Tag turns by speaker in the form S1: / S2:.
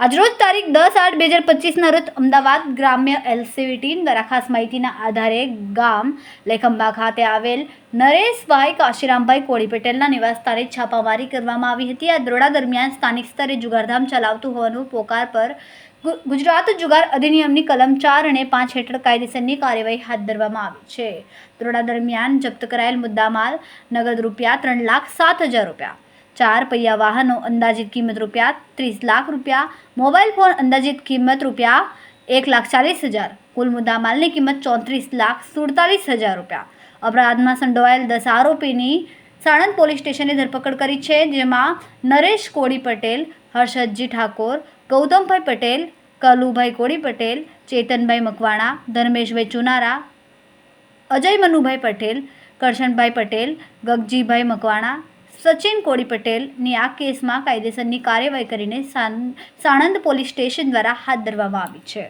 S1: આજરોજ તારીખ દસ આઠ બે હજાર પચીસના રોજ અમદાવાદ ગ્રામ્ય એલસીબી ટીમ દ્વારા માહિતીના આધારે ગામ લેખંબા ખાતે આવેલ નરેશભાઈ કાશીરામભાઈ કોળી પટેલના નિવાસસ્થાને છાપામારી કરવામાં આવી હતી. આ દરોડા દરમિયાન સ્થાનિક સ્તરે જુગારધામ ચલાવતું હોવાનું પોકાર પર ગુજરાત જુગાર અધિનિયમની કલમ ચાર અને પાંચ હેઠળ કાયદેસરની કાર્યવાહી હાથ ધરવામાં આવી છે. દરોડા દરમિયાન જપ્ત કરાયેલ મુદ્દામાલ નગદ રૂપિયા ત્રણ લાખ સાત હજાર રૂપિયા ચાર પૈયા વાહનો અંદાજિત કિંમત રૂપિયા ત્રીસ લાખ રૂપિયા, મોબાઈલ ફોન અંદાજિત કિંમત રૂપિયા એક લાખ ચાલીસ હજાર, કુલ મુદ્દામાલની કિંમત ચોત્રીસ લાખ સુડતાલીસ હજાર રૂપિયા. અપરાધમાં સંડોવાયેલ દસ આરોપીની સાણંદ પોલીસ સ્ટેશને ધરપકડ કરી છે, જેમાં નરેશ કોળી પટેલ, હર્ષદજી ઠાકોર, ગૌતમભાઈ પટેલ, કલુભાઈ કોળી પટેલ, ચેતનભાઈ મકવાણા, ધર્મેશભાઈ ચુનારા અજય મનુભાઈ પટેલ, કરશનભાઈ પટેલ, ગગજીભાઈ મકવાણા સચિન કોળી પટેલની આ કેસમાં કાયદેસરની કાર્યવાહી કરીને સાણંદ પોલીસ સ્ટેશન દ્વારા હાથ ધરવામાં આવી છે.